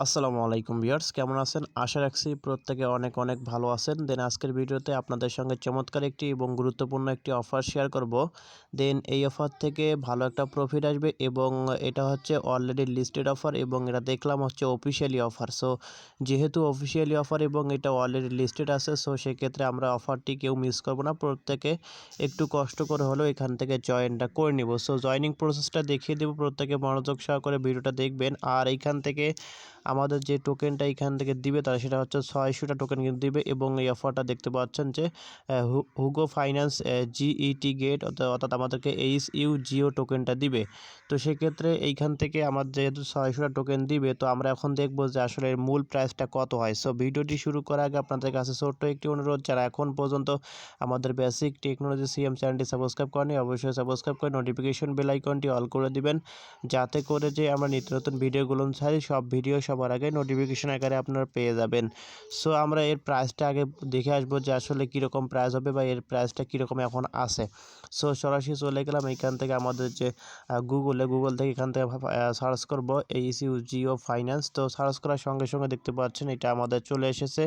আসসালামু আলাইকুম ভিউয়ার্স, কেমন আছেন? আশা রাখছি প্রত্যেকে অনেক অনেক ভালো আছেন। দেন আজকের ভিডিওতে আপনাদের সঙ্গে চমৎকার একটি এবং গুরুত্বপূর্ণ একটি অফার শেয়ার করব। দেন এই অফার থেকে ভালো একটা প্রফিট আসবে এবং এটা হচ্ছে অলরেডি লিস্টেড অফার এবং এটা দেখলাম হচ্ছে অফিসিয়ালি অফার সো যেহেতু অফিসিয়ালি অফার এবং এটা অলরেডি লিস্টেড আছে সো সেক্ষেত্রে আমরা অফারটি কেউ মিস করব না। প্রত্যেকে একটু কষ্ট করে হলেও এখান থেকে জয়েনটা করে নিব। সো জয়নিং প্রসেসটা দেখিয়ে দেবো। প্রত্যেকে মনোযোগ সহকারে ভিডিওটা দেখবেন। আর এইখান থেকে আমাদের যে টোকেনটা এখান থেকে দিবে তারা সেটা হচ্ছে ছয়শোটা টোকেন কিন্তু দিবে এবং এই অফারটা দেখতে পাচ্ছেন যে হুগো ফাইন্যান্স জিইটি গেট অর্থাৎ আমাদেরকে এইচ ইউ জিও টোকেনটা দিবে। তো সেক্ষেত্রে এইখান থেকে আমাদের যেহেতু ছয়শোটা টোকেন দিবে, তো আমরা এখন দেখব যে আসলে মূল প্রাইসটা কত হয়। সো ভিডিওটি শুরু করার আগে আপনাদের কাছে ছোট্ট একটি অনুরোধ, যারা এখন পর্যন্ত আমাদের বেসিক টেকনোলজি সিএম চ্যানেলটি সাবস্ক্রাইব করেনি অবশ্যই সাবস্ক্রাইব করে নোটিফিকেশন বেল আইকনটি অল করে দিবেন। যাতে করে যে আমরা নিত্য নতুন ভিডিওগুলো ছাড়ি, সব ভিডিও সবার আগে নোটিফিকেশন আকারে আপনারা পেয়ে যাবেন। সো আমরা এর প্রাইসটা আগে দেখে আসব যে আসলে কীরকম প্রাইস হবে বা এর প্রাইসটা কীরকম এখন আছে। সো সরাসরি চলে গেলাম এখান থেকে আমাদের যে গুগলে গুগল থেকে এখান থেকে সার্চ করব এইসিউ জিও ফাইন্যান্স তো সার্চ করার সঙ্গে সঙ্গে দেখতে পাচ্ছেন এটা আমাদের চলে এসেছে।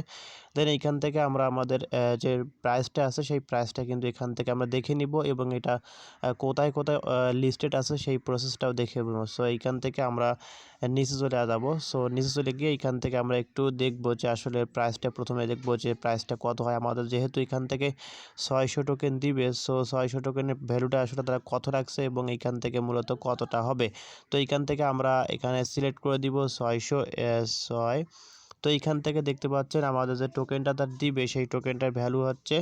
দেন এইখান থেকে আমরা আমাদের যে প্রাইসটা আছে, সেই প্রাইসটা কিন্তু এখান থেকে আমরা দেখে নিব এবং এটা কোথায় কোথায় লিস্টেড আছে সেই প্রসেসটাও দেখে নেব। সো এইখান থেকে আমরা নিচে চলে যাব। সো নিচে চলে গিয়ে এখান থেকে আমরা একটু দেখব যে আসলে প্রাইসটা প্রথমে দেখব যে প্রাইসটা কত হয়। আমাদের যেহেতু এখান থেকে ছয়শো টোকেন দিবে সো ছয়শো টোকেনের ভ্যালুটা আসলে তারা কত রাখছে এবং এখান থেকে মূলত কতটা হবে। তো এইখান থেকে আমরা এখানে সিলেক্ট করে দিব ছয়শো ছয় তো এইখান থেকে দেখতে পাচ্ছেন আমাদের যে টোকেনটা তার দিবে, সেই টোকেনটার ভ্যালু হচ্ছে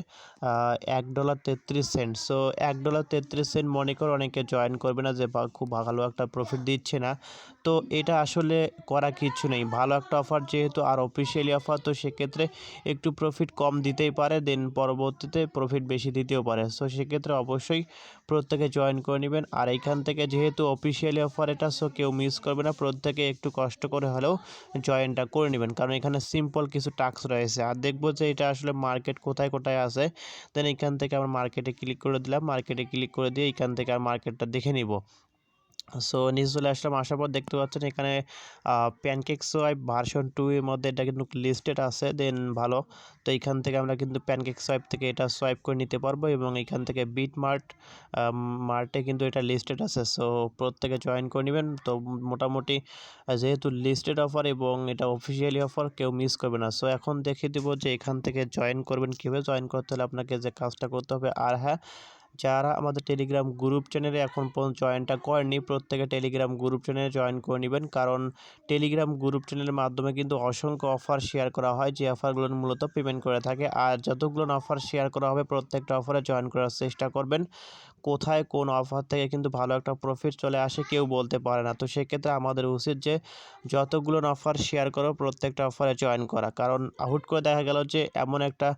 এক ডলার তেত্রিশ সেন্ট সো এক ডলার তেত্রিশ সেন্ট মনে করে অনেকে জয়েন করবে না যে খুব ভালো একটা প্রফিট দিচ্ছে না। তো এটা আসলে করা কিছু নেই। ভালো একটা অফার যেহেতু আর অফিসিয়ালি অফার তো সেক্ষেত্রে একটু প্রফিট কম দিতেই পারে দেন পরবর্তীতে প্রফিট বেশি দিতেও পারে। সো সেক্ষেত্রে অবশ্যই প্রত্যেকে জয়েন করে নেবেন। আর এইখান থেকে যেহেতু অফিসিয়ালি অফার এটা সো কেউ মিস করবে না। প্রত্যেকে একটু কষ্ট করে হলেও জয়েনটা করে নেবেন। কারণ এখানে সিম্পল কিছু টাস্ক রয়েছে। আর দেখব যে এটা আসলে মার্কেট কোথায় কোথায় আছে। দেন এখান থেকে আমরা মার্কেটে ক্লিক করে দিলাম। মার্কেটে ক্লিক করে দিয়ে এখান থেকে আর মার্কেটটা দেখে নিব। সো নিচে চলে আসলাম, আসার পর দেখতে পাচ্ছেন এখানে প্যানকেক সোয়াইপ ভার্সন টু এর মধ্যে এটা কিন্তু লিস্টেড আছে দেন ভালো। তো এইখান থেকে আমরা কিন্তু প্যানকেক সোয়াইপ থেকে এটা সোয়াইপ করে নিতে পারব এবং এখান থেকে বিট মার্ট মার্টে কিন্তু এটা লিস্টেড আছে। সো প্রত্যেকে জয়েন করে নেবেন। তো মোটামুটি যেহেতু লিস্টেড অফার এবং এটা অফিসিয়ালি অফার কেউ মিস করবে না। সো এখন দেখিয়ে দেবো যে এখান থেকে জয়েন করবেন কীভাবে। জয়েন করতে হলে আপনাকে যে কাজটা করতে হবে, আর হ্যাঁ যারা আমাদের টেলিগ্রাম গ্রুপ চ্যানেলে এখন পর্যন্ত জয়েনটা করেনি প্রত্যেকে টেলিগ্রাম গ্রুপ চ্যানেলে জয়েন করে নেবেন। কারণ টেলিগ্রাম গ্রুপ চ্যানেলের মাধ্যমে কিন্তু অসংখ্য অফার শেয়ার করা হয়, যে অফারগুলো মূলত পেমেন্ট করে থাকে। আর যতগুলো অফার শেয়ার করা হবে, প্রত্যেকটা অফারে জয়েন করার চেষ্টা করবেন। কোথায় কোন অফার থেকে কিন্তু ভালো একটা প্রফিট চলে আসে কেউ বলতে পারে না। তো সেক্ষেত্রে আমাদের উচিত যে, যতগুলো অফার শেয়ার করো, প্রত্যেকটা অফারে জয়েন করা। কারণ হুট করে দেখা গেল যে, এমন একটা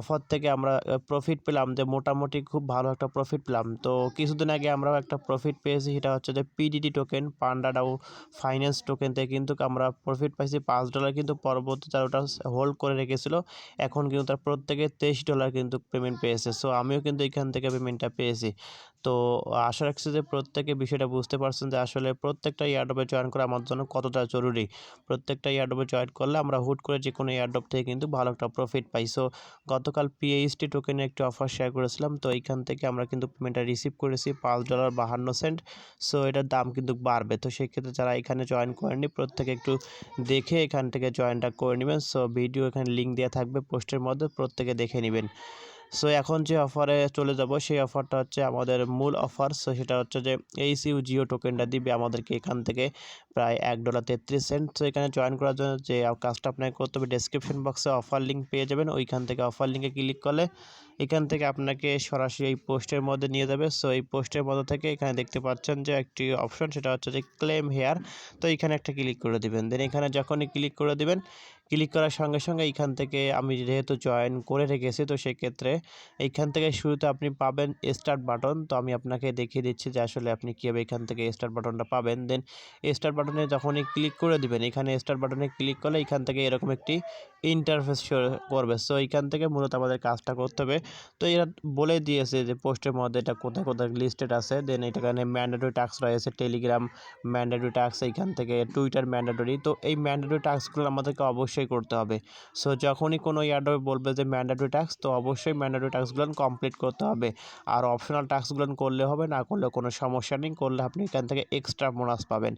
অফার থেকে আমরা প্রফিট পেলাম যে, মোটামুটি খুব ভালো একটা প্রফিট পেলাম। তো কিছুদিন আগে আমরাও একটা প্রফিট পেয়েছি, সেটা হচ্ছে যে PDD token PandaDAO finance token থেকে কিন্তু আমরা প্রফিট পাইছি। পাঁচ ডলার কিন্তু পরবর্তী তার ওটা হোল্ড করে রেখেছিল। এখন কিন্তু তার প্রত্যেকে তেইশ ডলার কিন্তু পেমেন্ট পেয়েছে। সো আমিও কিন্তু এখান থেকে পেমেন্টটা পেয়েছি। তো আশা রাখছি যে প্রত্যেকে বিষয়টা বুঝতে পারছেন যে আসলে প্রত্যেকটা ইয়ারডপে জয়েন করা আমার জন্য কতটা জরুরি। প্রত্যেকটা ইয়ারডপে জয়েন করলে আমরা হুট করে যে কোনো ইয়ারডপ থেকে কিন্তু ভালো একটা প্রফিট পাই। সো গতকাল পিএইচটি টোকেনে একটি অফার শেয়ার করেছিলাম। তো এইখান থেকে আমরা কিন্তু পেমেন্টটা রিসিভ করেছি পাঁচ ডলার বাহান্ন সেন্ট সো এটার দাম কিন্তু বাড়বে। তো সেক্ষেত্রে যারা এখানে জয়েন করেনি প্রত্যেকে একটু দেখে এখান থেকে জয়েনটা করে নেবেন। সো ভিডিও এখানে লিঙ্ক দেওয়া থাকবে পোস্টের মধ্যে, প্রত্যেকে দেখে নেবেন। সো এখন যে অফারে চলে যাব, সেই অফারটা হচ্ছে আমাদের মূল অফার সো সেটা হচ্ছে যে এইসিউ জিও টোকেনটা দিবে আমাদেরকে এখান থেকে প্রায় এক ডলার তেত্রিশ সেন্ট তো এখানে জয়েন করার জন্য যে কাজটা আপনাকে করতে হবে ডেসক্রিপশন বক্সে অফার লিঙ্ক পেয়ে যাবেন। ওইখান থেকে অফার লিঙ্কে ক্লিক করলে এখান থেকে আপনাকে সরাসরি এই পোস্টের মধ্যে নিয়ে যাবে। সো এই পোস্টের মধ্যে থেকে এখানে দেখতে পাচ্ছেন যে একটি অপশন সেটা হচ্ছে যে ক্লেম হেয়ার তো, এখানে একটা ক্লিক করে দিবেন। দেন এখানে যখনই ক্লিক করে দিবেন ক্লিক করার সঙ্গে সঙ্গে এইখান থেকে আমি যেহেতু জয়েন করে রেখেছি, তো সেক্ষেত্রে এইখান থেকে শুরুতে আপনি পাবেন স্টার্ট বাটন তো আমি আপনাকে দেখিয়ে দিচ্ছি যে আসলে আপনি কীভাবে এখান থেকে স্টার্ট বাটনটা পাবেন। দেন স্টার্ট বাটনে যখনই ক্লিক করে দিবেন, এখানে স্টার্ট বাটনে ক্লিক করলে এখান থেকে এরকম একটি ইন্টারফেস করবে। সো এইখান থেকে মূলত আমাদের কাজটা করতে হবে। তো এরা বলে দিয়েছে যে পোস্টের মধ্যে এটা কোথায় কোথায় লিস্টেড আছে। দেন এখানে ম্যান্ডেটরি টাস্ক রয়েছে টেলিগ্রাম ম্যান্ডেটরি টাস্ক এইখান থেকে টুইটার ম্যান্ডেটরি তো এই ম্যান্ডেটরি টাস্কগুলো আমাদেরকে অবশ্যই করতে হবে। সো যখনই কোনো ইয়ারডবে বলবে যে ম্যান্ডেটরি টাস্ক তো অবশ্যই ম্যান্ডেটরি ট্যাক্সগুলো কমপ্লিট করতে হবে। আর অপশনাল টাস্কগুলো করলে হবে, না করলে কোনো সমস্যা নেই, করলে আপনি এখান থেকে এক্সট্রা বোনাস পাবেন।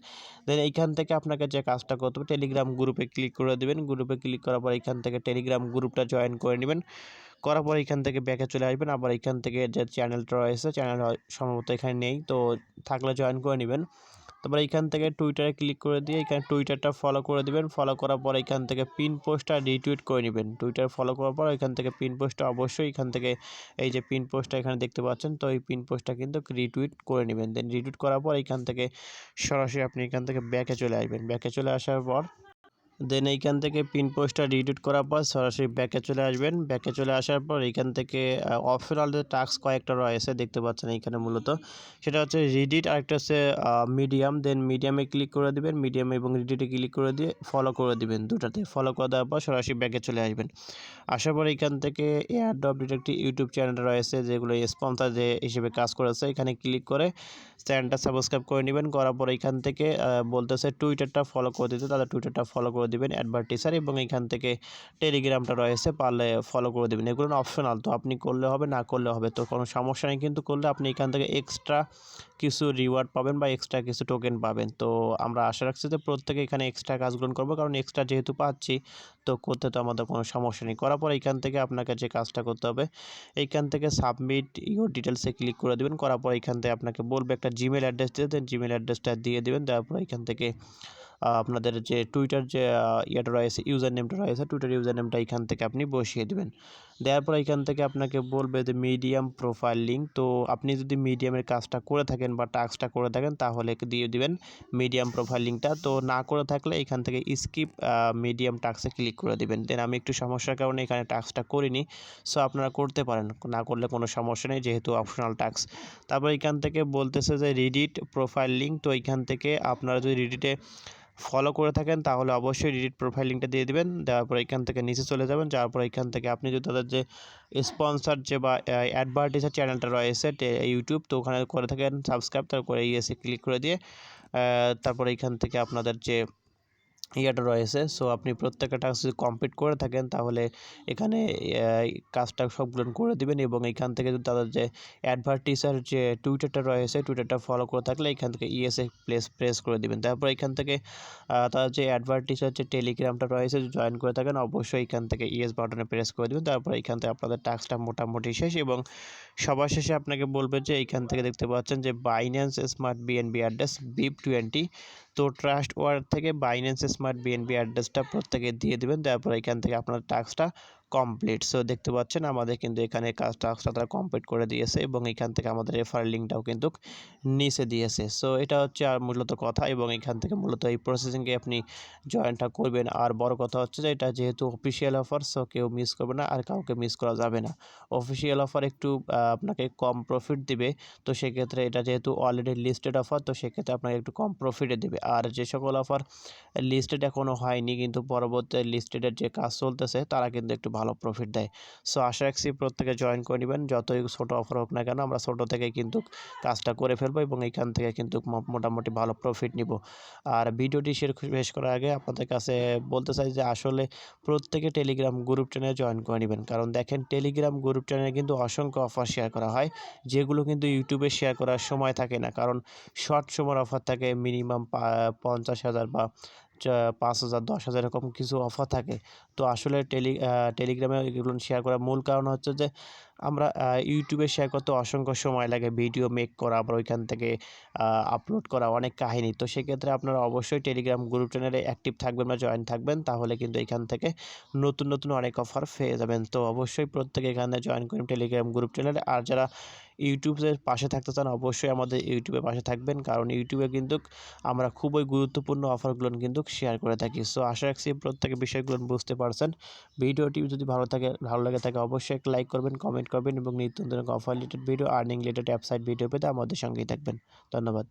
দেন এইখান থেকে আপনাকে যে কাজটা করতে হবে টেলিগ্রাম গ্রুপে ক্লিক করে দেবেন। গ্রুপে ক্লিক করার পর এখান থেকে টেলিগ্রাম গ্রুপটা জয়েন করে নেবেন। করার পর এখান থেকে ব্যাকে চলে আসবেন। আবার এখান থেকে যে চ্যানেলটা রয়েছে চ্যানেল সম্ভবত এখানে নেই, তো থাকলে জয়েন করে নেবেন। তারপর এইখান থেকে টুইটারে ক্লিক করে দিয়ে এখানে টুইটারটা ফলো করে দিবেন। ফলো করার পর এখান থেকে পিন পোস্টটা রিটুইট করে নেবেন। টুইটার ফলো করার পর এখান থেকে পিন পোস্টটা অবশ্যই এখান থেকে এই যে পিন পোস্টটা এখানে দেখতে পাচ্ছেন, তো এই পিন পোস্টটা কিন্তু রিটুইট করে নেবেন। দেন রিটুইট করার পর এখান থেকে সরাসরি আপনি এখান থেকে ব্যাকে চলে আসবেন। ব্যাকে চলে আসার পর দেন এইখান থেকে পিন পোস্টটা রিডিট করার পর সরাসরি ব্যাকে চলে আসবেন। ব্যাকে চলে আসার পর এইখান থেকে অপশনাল যে টাস্ক কয়েকটা রয়েছে দেখতে পাচ্ছেন এইখানে মূলত। সেটা হচ্ছে রিডিট আরেকটা হচ্ছে মিডিয়াম দেন মিডিয়ামে ক্লিক করে দিবেন। মিডিয়াম এবং রিডিটে ক্লিক করে দিয়ে ফলো করে দিবেন। দুটাতে ফলো করে দেওয়ার পর সরাসরি ব্যাকে চলে আসবেন। আসার পর এইখান থেকে এয়ার ডব্লিউট একটি ইউটিউব চ্যানেল রয়েছে, যেগুলো স্পন্সার যে হিসেবে কাজ করেছে, এখানে ক্লিক করে চ্যানেলটা সাবস্ক্রাইব করে নেবেন। করার পর এখান থেকে বলতেছে টুইটারটা ফলো করে দিতে। তাদের টুইটারটা ফলো করে দিবেন অ্যাডভার্টিসার এবং এখান থেকে টেলিগ্রামটা রয়েছে, পারলে ফলো করে দেবেন। এগুলো অপশনাল তো আপনি করলে হবে, না করলে হবে, তো কোনো সমস্যা নেই। কিন্তু করলে আপনি এখান থেকে এক্সট্রা কিছু রিওয়ার্ড পাবেন বা এক্সট্রা কিছু টোকেন পাবেন। তো আমরা আশা রাখছি যে প্রত্যেকে এখানে এক্সট্রা কাজগুলো করব, কারণ এক্সট্রা যেহেতু পাচ্ছি, তো করতে তো আমাদের কোনো সমস্যা নেই। করার পর এখান থেকে আপনাকে যে কাজটা করতে হবে এইখান থেকে সাবমিট ইউর ডিটেলসে ক্লিক করে দেবেন। করার পর এখান থেকে আপনাকে বলবে একটা জিমেল অ্যাড্রেস দিয়ে দেন। জিমেল অ্যাড্রেসটা দিয়ে দেবেন, দেওয়ার পর এখান থেকে আপনাদের যে টুইটার যে ইয়েটা রয়েছে ইউজার নেমটা রয়েছে টুইটার ইউজার নেমটা এখান থেকে আপনি বসিয়ে দেবেন। দেওয়ার পর এখান থেকে আপনাকে বলবে যে মিডিয়াম প্রোফাইল লিঙ্ক তো আপনি যদি মিডিয়ামের কাজটা করে থাকেন বা টাস্কটা করে থাকেন, তাহলে দিয়ে দিবেন মিডিয়াম প্রোফাইল লিঙ্কটা তো না করে থাকলে এখান থেকে স্কিপ মিডিয়াম টাস্কে ক্লিক করে দিবেন। দেন আমি একটু সমস্যার কারণে এখানে টাস্কটা করিনি সো আপনারা করতে পারেন। না করলে কোনো সমস্যা নেই, যেহেতু অপশনাল টাস্ক তারপর এখান থেকে বলতেছে যে রিডিট প্রোফাইল লিঙ্ক তো এখান থেকে আপনারা যদি রিডিটে ফলো করে থাকেন, তাহলে অবশ্যই রিডিট প্রোফাইল লিঙ্কটা দিয়ে দেবেন, দেওয়ার পর এখান থেকে নিচে চলে যাবেন, যাওয়ার পর এখান থেকে আপনি যদি তাদের যে স্পন্সার যে বা অ্যাডভার্টাইজার চ্যানেলটা রয়েছে ইউটিউব তো ওখানে করে থাকেন সাবস্ক্রাইব তারপরে ইয়েসে ক্লিক করে দিয়ে তারপরে এখান থেকে আপনাদের যে ইয়েটা রয়েছে। সো আপনি প্রত্যেকটা টাস্ক যদি কমপ্লিট করে থাকেন, তাহলে এখানে কাজটা সবগুলো করে দিবেন এবং এখান থেকে যদি তাদের যে অ্যাডভার্টিসার যে টুইটারটা রয়েছে, টুইটারটা ফলো করে থাকলে এখান থেকে ইএসএ প্লেস প্রেস করে দিবেন। তারপর এখান থেকে তাদের যে অ্যাডভার্টিসার যে টেলিগ্রামটা রয়েছে জয়েন করে থাকেন, অবশ্যই এখান থেকে ইএস বাটনে প্রেস করে দেবেন। তারপর এখান থেকে আপনাদের টাস্কটা মোটামুটি শেষ এবং সবার শেষে আপনাকে বলবে যে এইখান থেকে দেখতে পাচ্ছেন যে Binance smart BNB address BEP twenty তো ট্রাস্ট ওয়ার্ড থেকে বাইন্যান্স স্মার্ট বিএনবি অ্যাড্রেসটা প্রত্যেকে দিয়ে দেবেন। তারপর এখান থেকে আপনার টাস্কটা কমপ্লিট সো দেখতে পাচ্ছেন, আমাদের কিন্তু এখানে কাজ টাস্কটা তারা কমপ্লিট করে দিয়েছে এবং এখান থেকে আমাদের রেফার লিঙ্কটাও কিন্তু নিচে দিয়েছে। সো এটা হচ্ছে আর মূলত কথা এবং এখান থেকে মূলত এই প্রসেসিংয়ে আপনি জয়েনটা করবেন। আর বড় কথা হচ্ছে যে, এটা যেহেতু অফিসিয়াল অফার সো কেউ মিস করবে না আর কাউকে মিস করা যাবে না। অফিসিয়াল অফার একটু আপনাকে কম প্রফিট দিবে, তো সেক্ষেত্রে এটা যেহেতু অলরেডি লিস্টেড অফার তো সেক্ষেত্রে আপনাকে একটু কম প্রফিটে দেবে। আর যে সকল অফার লিস্টেড এখনও হয়নি, কিন্তু পরবর্তী লিস্টেডের যে কাজ চলতেছে, তারা কিন্তু একটু ভালো প্রফিট দেয়। সো আশা রাখছি প্রত্যেকে জয়েন করে নেবেন। যতই ছোটো অফার হোক না কেন, আমরা ছোটো থেকে কিন্তু কাজটা করে ফেলব এবং এখান থেকে কিন্তু মোটামুটি ভালো প্রফিট নিব। আর ভিডিওটি শেষ করার আগে আপনাদের কাছে বলতে চাই যে, আসলে প্রত্যেকে টেলিগ্রাম গ্রুপ চ্যানেলে জয়েন করে নেবেন। কারণ দেখেন টেলিগ্রাম গ্রুপ চ্যানেলে কিন্তু অসংখ্য অফার শেয়ার করা হয়, যেগুলো কিন্তু ইউটিউবে শেয়ার করার সময় থাকে না। কারণ শর্ট সময়ের অফার থাকে মিনিমাম পঞ্চাশ হাজার বা পাঁচ হাজার, দশ হাজার এরকম কিছু অফার থাকে। তো আসলে টেলি টেলিগ্রামে এগুলো শেয়ার করার মূল কারণ হচ্ছে যে, আমরা ইউটিউবে শেয়ার করতে অসংখ্য সময় লাগে ভিডিও মেক করা, আবার ওইখান থেকে আপলোড করা অনেক কাহিনী। তো সেক্ষেত্রে আপনারা অবশ্যই টেলিগ্রাম গ্রুপ চ্যানেলে অ্যাক্টিভ থাকবেন বা জয়েন থাকবেন, তাহলে কিন্তু এখান থেকে নতুন নতুন অনেক অফার পেয়ে যাবেন। তো অবশ্যই প্রত্যেকে এখানে জয়েন করুন টেলিগ্রাম গ্রুপ চ্যানেলে আর যারা ইউটিউবের পাশে থাকতে চান, অবশ্যই আমাদের ইউটিউবের পাশে থাকবেন। কারণ ইউটিউবে কিন্তু আমরা খুবই গুরুত্বপূর্ণ অফারগুলো কিন্তু শেয়ার করে থাকি। সো আশা রাখছি প্রত্যেকে বিষয়গুলো বুঝতে পারছেন। ভিডিওটি যদি ভালো থাকে, ভালো লাগে থাকে, অবশ্যই একটা লাইক করবেন কমেন্ট করবেন এবং নিত্য নতুন offer related video earning related app site video পেতে আমাদের সঙ্গেই থাকবেন। ধন্যবাদ।